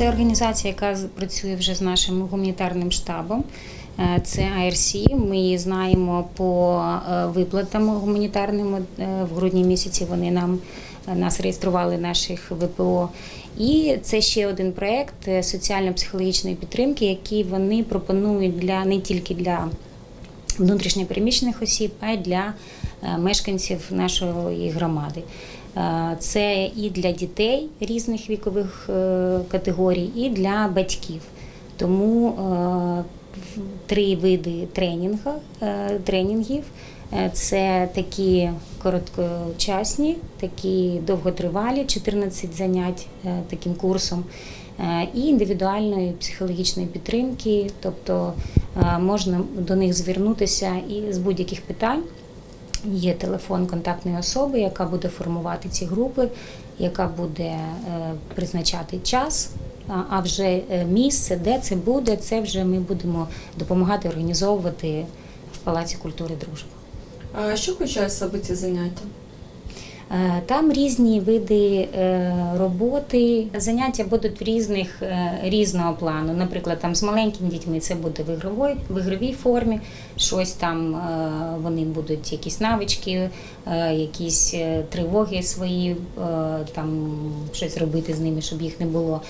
Це організація, яка працює вже з нашим гуманітарним штабом. Е, Це IRC. Ми її знаємо по е, виплатам гуманітарним. Е, В грудні місяці вони нам нас реєстрували наших ВПО. І це ще один проект соціально-психологічної підтримки, який вони пропонують для не тільки для внутрішньопереміщених осіб, а й для мешканців нашої громади. Е, Це і для дітей різних вікових е, категорій, і для батьків. Тому е, три види тренінгу, е, тренінгів. Це такі короткочасні, такі довготривалі, 14 занять таким курсом, і індивідуальної психологічної підтримки, тобто можна до них звернутися і з будь-яких питань. Є телефон контактної особи, яка буде формувати ці групи, яка буде е, призначати час. А- вже е, місце, де це буде, це вже ми будемо допомагати організовувати в Палаці культури дружби. А що включає в ці заняття? Е, Там різні види е, роботи. Заняття будуть в різних е, різного плану. Наприклад, там з маленькими дітьми це буде в ігровій, в ігровій формі. Щось там вони будуть якісь навички, якісь тривоги свої, там щось робити з ними, щоб їх не було.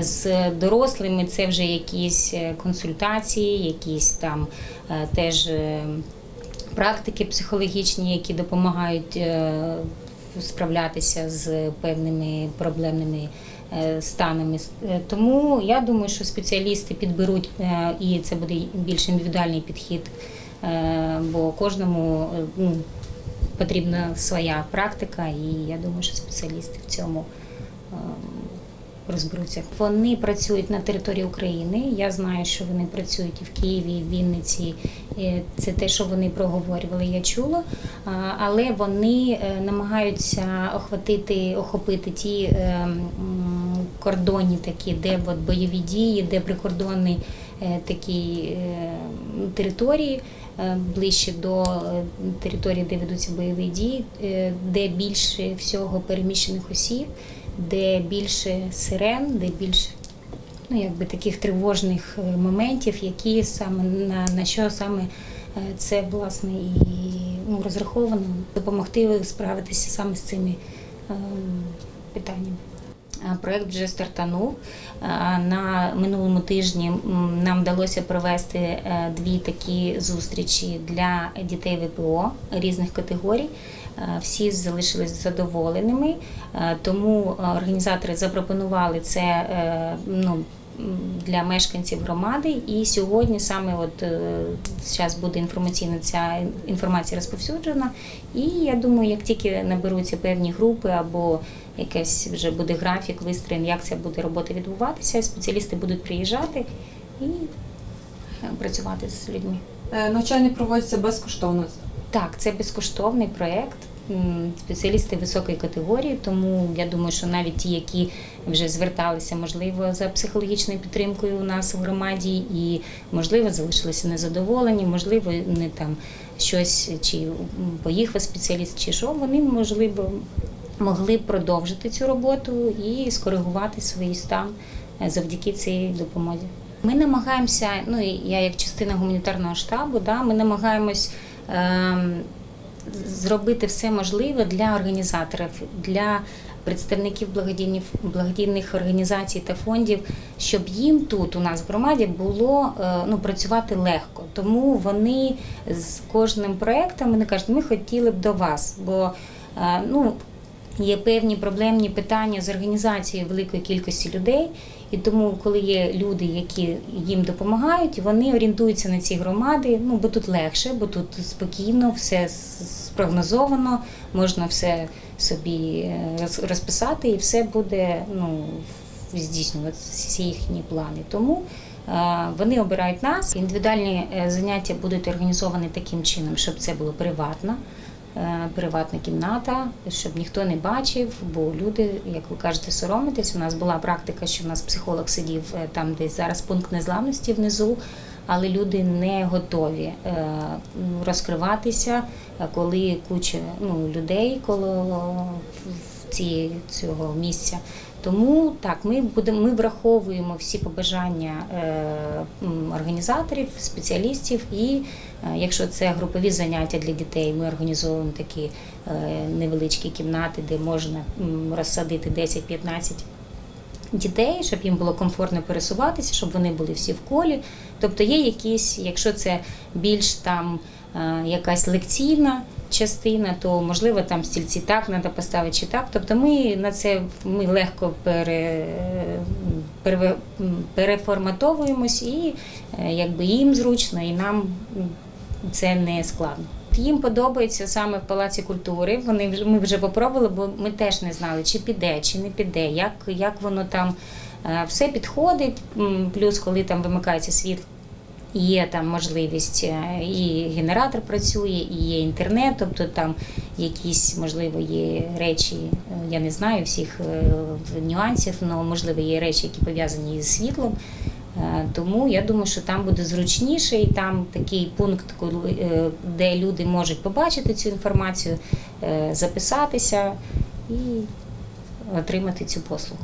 З дорослими це вже якісь консультації, якісь там теж. Практики психологічні, які допомагають справлятися з певними проблемними е, станами. Е, Тому я думаю, що спеціалісти підберуть е, і це буде більш індивідуальний підхід, бо кожному ну, потрібна своя практика, і я думаю, що спеціалісти в цьому. Розберуться. Вони працюють на території України. Я знаю, що вони працюють і в Києві, і в Вінниці. Е, Це те, що вони проговорювали, я чула. Але вони е, намагаються охватити, охопити ті е, м, кордонні такі, де от бойові дії, де прикордонні такі території. Ближче до території, де ведуться бойові дії, де більше всього переміщених осіб, де більше сирен, де більше ну, якби таких тривожних е, моментів, які саме на, на що саме е, це власне і ну, розраховано допомогти справитися саме з цими ем, питаннями. А Проект вже стартанув. На минулому тижні нам вдалося провести е, дві такі зустрічі для дітей ВПО різних категорій. Е, Всі залишились задоволеними, Е, тому е, організатори запропонували це ну, для мешканців громади. І сьогодні саме от зараз буде інформаційна ця інформація розповсюджена. І я думаю, як тільки наберуться певні групи або якийсь вже буде графік, вистроєн, як ця буде робота відбуватися, спеціалісти будуть приїжджати і працювати з людьми. Навчання проводяться безкоштовно. Так, це безкоштовний проєкт. Спеціалісти високої категорії, тому я думаю, що навіть ті, які вже зверталися, можливо, за психологічною підтримкою у нас в громаді, і можливо залишилися незадоволені, можливо, не там щось чи поїхав спеціаліст, чи що, вони можливо могли продовжити цю роботу і скоригувати свій стан е, завдяки цій допомозі. Ми намагаємося, ну я як частина гуманітарного штабу, да, ми намагаємось. Ем, зробити все можливе для організаторів, для представників благодійних, благодійних організацій та фондів, щоб їм тут у нас в громаді було е, ну, працювати легко. Тому вони з кожним проєктом вони кажуть, ми хотіли б до вас, бо е, ну, є певні проблемні питання з організацією великої кількості людей. І тому, коли є люди, які їм допомагають, вони орієнтуються на ці громади. Ну бо тут легше, бо тут спокійно, все спрогнозовано, можна все собі е, розписати, і все буде ну всі їхні плани. Тому е, вони обирають нас. Індивідуальні е, заняття будуть організовані таким чином, щоб це було приватно. Е, Приватна кімната, щоб ніхто не бачив, бо люди, як ви кажете, соромитесь. У нас була практика, що в нас психолог сидів е, там, десь зараз пункт незламності внизу, але люди не готові е, розкриватися, коли куча ну, людей коло в цього місця. Тому так, ми будемо ми враховуємо всі побажання е, організаторів, спеціалістів, і е, якщо це групові заняття для дітей, ми організовуємо такі е, невеличкі кімнати, де можна розсадити 10-15 дітей, щоб їм було комфортно пересуватися, щоб вони були всі в колі. Тобто є якісь, якщо це більш там якась лекційна частина, то можливо там стільці так треба поставити чи так. Тобто ми на це ми легко пере, пере, переформатовуємось і е, якби їм зручно, і нам це не складно. Їм подобається саме в Палаці культури. Вони вже ми вже попробували, бо ми теж не знали, чи піде, чи не піде, як, як воно там Е, все підходить. Плюс, коли там вимикається світ, є там можливість е, і генератор працює, і є інтернет, тобто там якісь, можливо, є речі, е, я не знаю всіх е, нюансів, але можливо є речі, які пов'язані з світлом. Тому я думаю, що там буде зручніше, і там такий пункт, де люди можуть побачити цю інформацію, записатися і отримати цю послугу.